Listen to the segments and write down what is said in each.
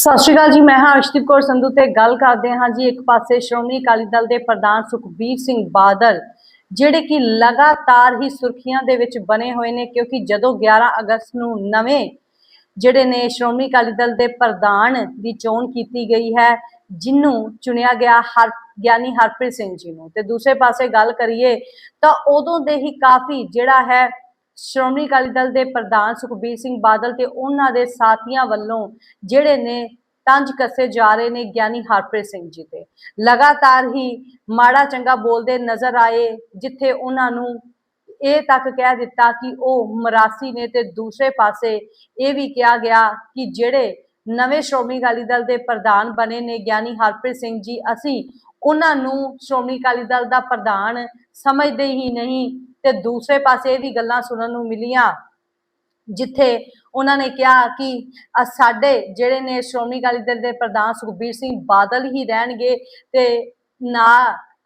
ਸਤਿ ਸ਼੍ਰੀ ਅਕਾਲ ਜੀ, ਮੈਂ ਹਾਂ ਅਰਸ਼ਦੀਪ ਕੌਰ ਸੰਧੂ ਤੇ ਗੱਲ ਕਰਦੇ ਹਾਂ ਜੀ ਇੱਕ ਪਾਸੇ ਸ਼੍ਰੋਮਣੀ ਅਕਾਲੀ ਦਲ ਦੇ ਪ੍ਰਧਾਨ ਸੁਖਬੀਰ ਸਿੰਘ ਬਾਦਲ, ਜਿਹੜੇ ਕਿ ਲਗਾਤਾਰ ਹੀ ਸੁਰਖੀਆਂ ਦੇ ਵਿੱਚ ਬਣੇ ਹੋਏ ਨੇ ਕਿਉਂਕਿ ਜਦੋਂ 11 ਅਗਸਤ ਨੂੰ ਨਵੇਂ ਜਿਹੜੇ ਨੇ ਸ਼੍ਰੋਮਣੀ ਅਕਾਲੀ ਦਲ ਦੇ ਪ੍ਰਧਾਨ ਦੀ ਚੋਣ ਕੀਤੀ ਗਈ ਹੈ ਜਿਹਨੂੰ ਚੁਣਿਆ ਗਿਆ ਹਰ, ਗਿਆਨੀ ਹਰਪ੍ਰੀਤ ਸਿੰਘ ਜੀ ਨੂੰ। ਤੇ ਦੂਸਰੇ ਪਾਸੇ ਗੱਲ ਕਰੀਏ ਤਾਂ ਉਦੋਂ ਦੇ ਹੀ ਕਾਫੀ ਜਿਹੜਾ ਹੈ ਸ਼੍ਰੋਮਣੀ ਅਕਾਲੀ ਦਲ ਦੇ ਪ੍ਰਧਾਨ ਸੁਖਬੀਰ ਸਿੰਘ ਬਾਦਲ ਤੇ ਉਹਨਾਂ ਦੇ ਸਾਥੀਆਂ ਵੱਲੋਂ ਜਿਹੜੇ ਨੇ ਤੰਜ ਕੱਸੇ ਜਾ ਰਹੇ ਨੇ ਗਿਆਨੀ ਹਰਪ੍ਰੀਤ ਸਿੰਘ ਜੀ ਤੇ। ਲਗਾਤਾਰ ਹੀ ਮਾੜਾ ਚੰਗਾ ਬੋਲਦੇ ਨਜ਼ਰ ਆਏ, ਜਿੱਥੇ ਉਹਨਾਂ ਨੂੰ ਇਹ ਤੱਕ ਕਹਿ ਦਿੱਤਾ ਕਿ ਉਹ ਮਰਾਸੀ ਨੇ ਤੇ ਦੂਸਰੇ ਪਾਸੇ ਇਹ ਵੀ ਕਿਹਾ ਗਿਆ ਕਿ ਜਿਹੜੇ ਨਵੇਂ ਸ਼੍ਰੋਮਣੀ ਅਕਾਲੀ ਦਲ ਦੇ ਪ੍ਰਧਾਨ ਬਣੇ ਨੇ ਗਿਆਨੀ ਹਰਪ੍ਰੀਤ ਸਿੰਘ ਜੀ, ਅਸੀਂ ਉਹਨਾਂ ਨੂੰ ਸ਼੍ਰੋਮਣੀ ਅਕਾਲੀ ਦਲ ਦਾ ਪ੍ਰਧਾਨ ਸਮਝਦੇ ਹੀ ਨਹੀਂ। ਤੇ ਦੂਸਰੇ ਪਾਸੇ ਇਹ ਵੀ ਗੱਲਾਂ ਸੁਣਨ ਨੂੰ ਮਿਲੀਆਂ, ਜਿੱਥੇ ਉਹਨਾਂ ਨੇ ਕਿਹਾ ਕਿ ਸਾਡੇ ਜਿਹੜੇ ਨੇ ਸ਼੍ਰੋਮਣੀ ਅਕਾਲੀ ਦਲ ਦੇ ਪ੍ਰਧਾਨ ਸੁਖਬੀਰ ਸਿੰਘ ਬਾਦਲ ਹੀ ਰਹਿਣਗੇ ਤੇ ਨਾ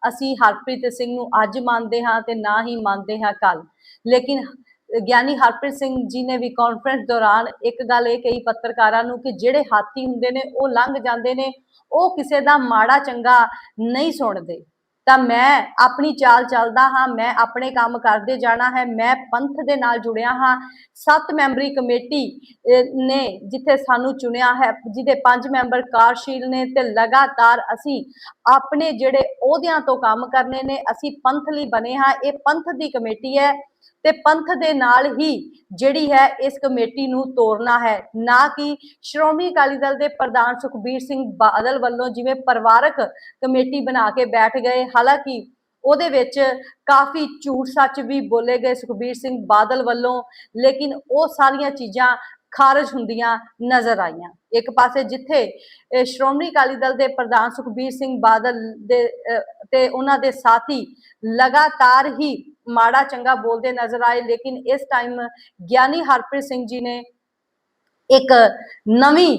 ਅਸੀਂ ਹਰਪ੍ਰੀਤ ਸਿੰਘ ਨੂੰ ਅੱਜ ਮੰਨਦੇ ਹਾਂ ਤੇ ਨਾ ਹੀ ਮੰਨਦੇ ਹਾਂ ਕੱਲ ਲੇਕਿਨ ਗਿਆਨੀ ਹਰਪ੍ਰੀਤ ਸਿੰਘ ਜੀ ਨੇ ਵੀ ਕਾਨਫਰੰਸ ਦੌਰਾਨ ਇੱਕ ਗੱਲ ਇਹ ਕਹੀ ਪੱਤਰਕਾਰਾਂ ਨੂੰ ਕਿ ਜਿਹੜੇ ਹਾਥੀ ਹੁੰਦੇ ਨੇ, ਉਹ ਲੰਘ ਜਾਂਦੇ ਨੇ, ਉਹ ਕਿਸੇ ਦਾ ਮਾੜਾ ਚੰਗਾ ਨਹੀਂ ਸੁਣਦੇ। ਤਾਂ ਮੈਂ ਆਪਣੀ ਚਾਲ ਚੱਲਦਾ ਹਾਂ, ਮੈਂ ਆਪਣੇ ਕੰਮ ਕਰਦੇ ਜਾਣਾ ਹੈ, ਮੈਂ ਪੰਥ ਦੇ ਨਾਲ ਜੁੜਿਆ ਹਾਂ। ਸੱਤ ਮੈਂਬਰੀ ਕਮੇਟੀ ਨੇ ਜਿੱਥੇ ਸਾਨੂੰ ਚੁਣਿਆ ਹੈ, ਜਿਹਦੇ ਪੰਜ ਮੈਂਬਰ ਕਾਰਸ਼ੀਲ ਨੇ ਤੇ ਲਗਾਤਾਰ ਅਸੀਂ ਆਪਣੇ ਜਿਹੜੇ ਅਹੁਦਿਆਂ ਤੋਂ ਕੰਮ ਕਰਨੇ ਨੇ, ਅਸੀਂ ਪੰਥ ਲਈ ਬਣੇ ਹਾਂ। ਇਹ ਪੰਥ ਦੀ ਕਮੇਟੀ ਹੈ। ਤੇ ਪੰਥ ਦੇ ਨਾਲ ਹੀ ਜਿਹੜੀ ਹੈ ਇਸ ਕਮੇਟੀ ਨੂੰ ਤੋੜਨਾ ਹੈ। ਨਾ ਕਿ ਸ਼੍ਰੋਮਣੀ ਅਕਾਲੀ ਦਲ ਦੇ ਪ੍ਰਧਾਨ ਸੁਖਬੀਰ ਸਿੰਘ ਬਾਦਲ ਵੱਲੋਂ ਜਿਵੇਂ ਪਰਿਵਾਰਕ ਕਮੇਟੀ ਬਣਾ ਕੇ ਬੈਠ ਗਏ, ਹਾਲਾਂਕਿ ਉਹਦੇ ਵਿੱਚ ਕਾਫੀ ਝੂਠ ਸੱਚ ਵੀ ਬੋਲੇ ਗਏ ਸੁਖਬੀਰ ਸਿੰਘ ਬਾਦਲ ਵੱਲੋਂ, ਲੇਕਿਨ ਉਹ ਸਾਰੀਆਂ ਚੀਜ਼ਾਂ ਖਾਰਜ ਹੁੰਦੀਆਂ ਨਜ਼ਰ ਆਈਆਂ। ਇੱਕ ਪਾਸੇ ਜਿੱਥੇ ਸ਼੍ਰੋਮਣੀ ਅਕਾਲੀ ਦਲ ਦੇ ਪ੍ਰਧਾਨ ਸੁਖਬੀਰ ਸਿੰਘ ਬਾਦਲ ਦੇ ਤੇ ਉਹਨਾਂ ਦੇ ਸਾਥੀ ਲਗਾਤਾਰ ਹੀ ਮਾੜਾ ਚੰਗਾ ਬੋਲਦੇ ਨਜ਼ਰ ਆਏ, ਲੇਕਿਨ ਇਸ ਟਾਈਮ ਗਿਆਨੀ ਹਰਪ੍ਰੀਤ ਸਿੰਘ ਜੀ ਨੇ ਇੱਕ ਨਵੀਂ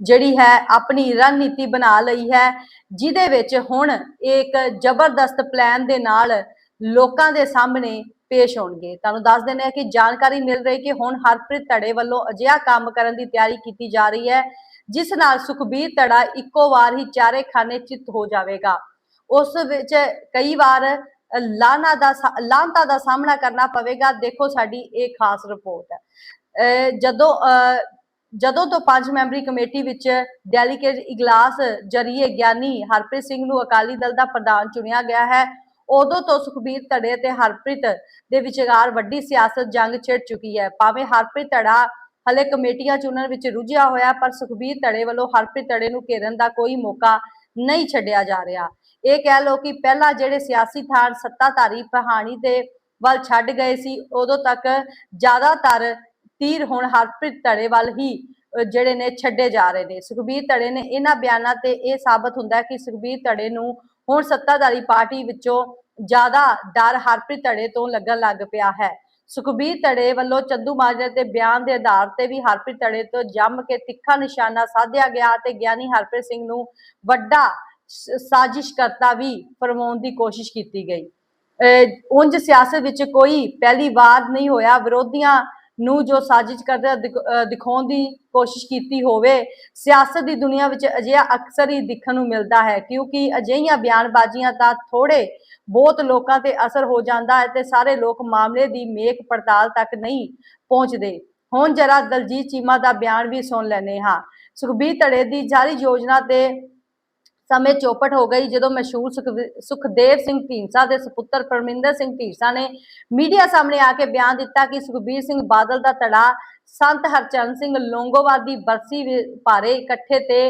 ਜਿਹੜੀ ਹੈ, ਆਪਣੀ ਰਣਨੀਤੀ ਬਣਾ ਲਈ ਹੈ, ਜਿਹਦੇ ਵਿੱਚ ਹੁਣ ਇੱਕ ਜ਼ਬਰਦਸਤ ਪਲਾਨ ਦੇ ਨਾਲ ਲੋਕਾਂ ਦੇ ਸਾਹਮਣੇ ਪੇਸ਼ ਹੋਣਗੇ। ਤੁਹਾਨੂੰ ਦੱਸ ਦਿੰਦੇ ਹਾਂ ਕਿ ਜਾਣਕਾਰੀ ਮਿਲ ਰਹੀ ਕਿ ਹੁਣ ਹਰਪ੍ਰੀਤ ਧੜੇ ਵੱਲੋਂ ਅਜਿਹਾ ਕੰਮ ਕਰਨ ਦੀ ਤਿਆਰੀ ਕੀਤੀ ਜਾ ਰਹੀ ਹੈ, ਜਿਸ ਨਾਲ ਸੁਖਬੀਰ ਧੜਾ ਇੱਕੋ ਵਾਰ ਹੀ ਚਾਰੇ ਖਾਨੇ ਚਿੱਤ ਹੋ ਜਾਵੇਗਾ। ਉਸ ਵਿੱਚ ਕਈ ਵਾਰ ਲਾਨਾ ਦਾ ਸਾ- ਦਾ ਸਾਹਮਣਾ ਕਰਨਾ ਪਵੇਗਾ। ਦੇਖੋ ਸਾਡੀ ਇਹ ਖਾਸ ਰਿਪੋਰਟ। ਹੈ ਅਹ ਜਦੋਂ ਅਹ ਜਦੋਂ ਤੋਂ ਪੰਜ ਮੈਂਬਰੀ ਕਮੇਟੀ ਵਿੱਚ ਡੈਲੀਗੇਟ ਇਜਲਾਸ ਜਰੀਏ ਗਿਆਨੀ ਹਰਪ੍ਰੀਤ ਸਿੰਘ ਨੂੰ ਅਕਾਲੀ ਦਲ ਦਾ ਪ੍ਰਧਾਨ ਚੁਣਿਆ ਗਿਆ ਹੈ ਉਦੋਂ ਤੋਂ ਸੁਖਬੀਰ ਧੜੇ ਤੇ ਹਰਪ੍ਰੀਤ ਦੇ ਵਿਚਕਾਰ ਵੱਡੀ ਸਿਆਸਤ ਜੰਗ ਛਿੜ ਚੁੱਕੀ ਹੈ। ਭਾਵੇਂ ਹਰਪ੍ਰੀਤ ਧੜਾ ਹਲੇ ਕਮੇਟੀਆਂ ਚੁਣਨ ਵਿੱਚ ਰੁੱਝਿਆ ਹੋਇਆ, ਪਰ ਸੁਖਬੀਰ ਧੜੇ ਵੱਲੋਂ ਹਰਪ੍ਰੀਤ ਧੜੇ ਨੂੰ ਘੇਰਨ ਦਾ ਕੋਈ ਮੌਕਾ ਨਹੀਂ ਛੱਡਿਆ ਜਾ ਰਿਹਾ। ਇਹ ਕਹਿ ਲਓ ਕਿ ਪਹਿਲਾਂ ਜਿਹੜੇ ਸਿਆਸੀ ਥਾਰ ਸੱਤਾਧਾਰੀ ਕਹਾਣੀ ਦੇ ਵੱਲ ਛੱਡ ਗਏ ਸੀ, ਉਦੋਂ ਤੱਕ ਜ਼ਿਆਦਾਤਰ ਤੀਰ ਹੁਣ ਹਰਪ੍ਰੀਤ ਧੜੇ ਵੱਲ ਹੀ ਜਿਹੜੇ ਨੇ ਛੱਡੇ ਜਾ ਰਹੇ ਨੇ। ਸੁਖਬੀਰ ਧੜੇ ਨੇ ਇਹਨਾਂ ਬਿਆਨਾਂ ਤੇ ਇਹ ਸਾਬਤ ਹੁੰਦਾ ਹੈ ਕਿ ਸੁਖਬੀਰ ਧੜੇ ਨੂੰ ਹੁਣ ਸੱਤਾਧਾਰੀ ਪਾਰਟੀ ਵਿੱਚੋਂ ਜ਼ਿਆਦਾ ਡਰ ਹਰਪ੍ਰੀਤ ਧੜੇ ਤੋਂ ਲੱਗਣ ਲੱਗ ਪਿਆ ਹੈ। ਸੁਖਬੀਰ ਧੜੇ ਵੱਲੋਂ ਚੰਦੂ ਮਾਜਰਾ ਦੇ ਬਿਆਨ ਦੇ ਆਧਾਰ ਤੇ ਵੀ ਹਰਪ੍ਰੀਤ ਧੜੇ ਤੋਂ ਜੰਮ ਕੇ ਤਿੱਖਾ ਨਿਸ਼ਾਨਾ ਸਾਧਿਆ ਗਿਆ ਤੇ ਗਿਆਨੀ ਹਰਪ੍ਰੀਤ ਸਿੰਘ ਨੂੰ ਵੱਡਾ ਸਾਜਿਸ਼ ਕਰਤਾ ਵੀ ਫਰਮਾਉਣ ਦੀ ਕੋਸ਼ਿਸ਼ ਕੀਤੀ ਗਈ। ਅਹ, ਉਂਝ ਸਿਆਸਤ ਵਿੱਚ ਕੋਈ ਪਹਿਲੀ ਵਾਰ ਨਹੀਂ ਹੋਇਆ। ਵਿਰੋਧੀਆਂ ਨੂੰ ਜੋ ਸਾਜ਼ਿਸ਼ ਕਰਦਾ ਦਿਖ- ਦਿਖਾਉਣ ਦੀ ਕੋਸ਼ਿਸ਼ ਕੀਤੀ ਹੋਵੇ, ਸਿਆਸਤ ਦੀ ਦੁਨੀਆ ਵਿੱਚ ਅਜਿਹਾ ਅਕਸਰ ਹੀ ਦੇਖਣ ਨੂੰ ਮਿਲਦਾ ਹੈ, ਕਿਉਂਕਿ ਅਜਿਹੀਆਂ ਬਿਆਨਬਾਜ਼ੀਆਂ ਤਾਂ ਥੋੜੇ ਬਹੁਤ ਲੋਕਾਂ ਤੇ ਅਸਰ ਹੋ ਜਾਂਦਾ ਹੈ ਤੇ ਸਾਰੇ ਲੋਕ ਮਾਮਲੇ ਦੀ ਮੇਖ ਪੜਤਾਲ ਤੱਕ ਨਹੀਂ ਪਹੁੰਚਦੇ। ਹੁਣ ਜਰਾ ਦਲਜੀਤ ਚੀਮਾ ਦਾ ਬਿਆਨ ਵੀ ਸੁਣ ਲੈਨੇ ਹਾਂ। ਸੁਖਬੀਰ ਧੜੇ ਦੀ ਜਾਰੀ ਯੋਜਨਾ ਤੇ ਸਮੇਂ ਚੌਪਟ ਹੋ ਗਈ ਜਦੋਂ ਮਸ਼ਹੂਰ ਸੁਖਵੀ- ਸੁਖਦੇਵ ਸਿੰਘ ਢੀਂਡਸਾ ਦੇ ਸੁਪੁੱਤਰ ਪਰਮਿੰਦਰ ਸਿੰਘ ਢੀਂਡਸਾ ਨੇ ਮੀਡੀਆ ਸਾਹਮਣੇ ਆ ਕੇ ਬਿਆਨ ਦਿੱਤਾ ਕਿ ਸੁਖਬੀਰ ਸਿੰਘ ਬਾਦਲ ਦਾ ਤੜਾ ਸੰਤ ਹਰਚੰਦ ਸਿੰਘ ਲੋਂਗੋਵਾਲ ਦੀ ਬਰਸੀ ਭਾਰੇ ਇਕੱਠੇ ਤੇ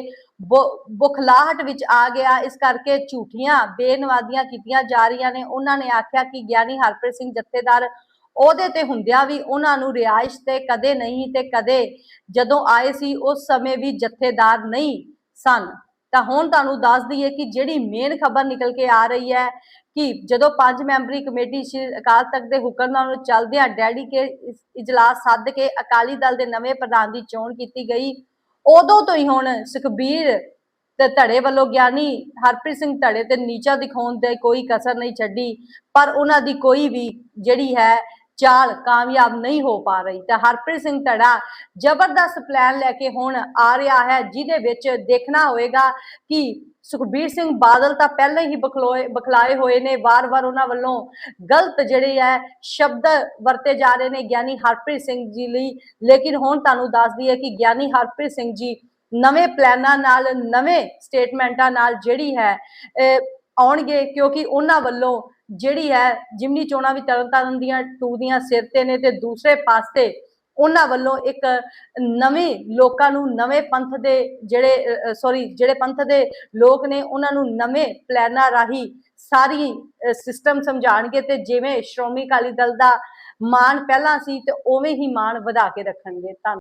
ਬੁਖਲਾਹਟ ਵਿੱਚ ਆ ਗਿਆ। ਇਸ ਕਰਕੇ ਝੂਠੀਆਂ, ਬੇਨਵਾਦੀਆਂ ਕੀਤੀਆਂ ਜਾ ਰਹੀਆਂ ਨੇ। ਉਹਨਾਂ ਨੇ ਆਖਿਆ ਕਿ ਗਿਆਨੀ ਹਰਪ੍ਰੀਤ ਸਿੰਘ ਜਥੇਦਾਰ ਉਹਦੇ ਤੇ ਹੁੰਦਿਆਂ ਵੀ ਉਹਨਾਂ ਨੂੰ ਰਿਹਾਇਸ਼ ਤੇ ਕਦੇ ਨਹੀਂ ਤੇ ਕਦੇ ਜਦੋਂ ਆਏ ਸੀ, ਉਸ ਸਮੇਂ ਵੀ ਜਥੇਦਾਰ ਨਹੀਂ ਸਨ। ਤਾਂ ਹੁਣ ਤੁਹਾਨੂੰ ਦੱਸ ਦਈਏ ਕਿ ਜਿਹੜੀ ਮੇਨ ਖਬਰ ਨਿਕਲ ਕੇ ਆ ਰਹੀ ਹੈ ਕਿ ਜਦੋਂ ਪੰਜ ਮੈਂਬਰੀ ਕਮੇਟੀ ਸ਼੍ਰੀ ਅਕਾਲ ਤਖਤ ਦੇ ਹੁਕਮ ਨੂੰ ਚੱਲਦਿਆਂ ਡੈਡੀ ਕੇ ਇਜਲਾਸ ਸੱਦ ਕੇ ਅਕਾਲੀ ਦਲ ਦੇ ਨਵੇਂ ਪ੍ਰਧਾਨ ਦੀ ਚੋਣ ਕੀਤੀ ਗਈ, ਉਦੋਂ ਤੋਂ ਹੀ ਹੁਣ ਸੁਖਬੀਰ ਤੇ ਧੜੇ ਵੱਲੋਂ ਗਿਆਨੀ ਹਰਪ੍ਰੀਤ ਸਿੰਘ ਧੜੇ ਤੇ ਨੀਚਾ ਦਿਖਾਉਣ ਦੇ ਕੋਈ ਕਸਰ ਨਹੀਂ ਛੱਡੀ, ਪਰ ਉਹਨਾਂ ਦੀ ਕੋਈ ਵੀ ਜਿਹੜੀ ਹੈ ਚਾਲ ਕਾਮਯਾਬ ਨਹੀਂ ਹੋ ਪਾ ਰਹੀ। ਤਾਂ ਹਰਪ੍ਰੀਤ ਸਿੰਘ ਧੜਾ ਜ਼ਬਰਦਸਤ ਪਲਾਨ ਲੈ ਕੇ ਹੁਣ ਆ ਰਿਹਾ ਹੈ ਜਿਹਦੇ ਵਿੱਚ ਦੇਖਣਾ ਹੋਏਗਾ ਕਿ ਸੁਖਬੀਰ ਸਿੰਘ ਬਾਦਲ ਤਾਂ ਪਹਿਲਾਂ ਹੀ ਬਖਲੋਏ ਬਖਲਾਏ ਹੋਏ ਨੇ ਵਾਰ-ਵਾਰ ਉਹਨਾਂ ਵੱਲੋਂ ਗਲਤ ਜਿਹੜੇ ਹੈ ਸ਼ਬਦ ਵਰਤੇ ਜਾ ਰਹੇ ਨੇ ਗਿਆਨੀ ਹਰਪ੍ਰੀਤ ਸਿੰਘ ਜੀ ਲਈ। ਲੇਕਿਨ ਹੁਣ ਤੁਹਾਨੂੰ ਦੱਸਦੀ ਹੈ ਕਿ ਗਿਆਨੀ ਹਰਪ੍ਰੀਤ ਸਿੰਘ ਜੀ ਨਵੇਂ ਪਲਾਨਾਂ ਨਾਲ ਨਵੇਂ ਸਟੇਟਮੈਂਟਾਂ ਨਾਲ ਜਿਹੜੀ ਹੈ ਅਹ, ਆਉਣਗੇ ਕਿਉਂਕਿ ਉਹਨਾਂ ਵੱਲੋਂ ਜਿਹੜੀ ਹੈ, ਜਿਮਨੀ ਚੋਣਾਂ ਵੀ ਤਰਨਤਾਰਨ ਦੀਆਂ, ਟੂ ਦੀਆਂ ਸਿਰ ਤੇ ਨੇ ਤੇ ਦੂਸਰੇ ਪਾਸੇ ਉਹਨਾਂ ਵੱਲੋਂ ਇੱਕ ਨਵੇਂ ਲੋਕਾਂ ਨੂੰ ਨਵੇਂ ਪੰਥ ਦੇ ਜਿਹੜੇ ਸੌਰੀ ਜਿਹੜੇ ਪੰਥ ਦੇ ਲੋਕ ਨੇ, ਉਹਨਾਂ ਨੂੰ ਨਵੇਂ ਪਲਾਨਾਂ ਰਾਹੀਂ ਸਾਰੀ ਸਿਸਟਮ ਸਮਝਾਣਗੇ ਤੇ ਜਿਵੇਂ ਸ਼੍ਰੋਮਣੀ ਅਕਾਲੀ ਦਲ ਦਾ ਮਾਣ ਪਹਿਲਾਂ ਸੀ ਤੇ ਉਵੇਂ ਹੀ ਮਾਣ ਵਧਾ ਕੇ ਰੱਖਣਗੇ। ਧੰਨਵਾਦ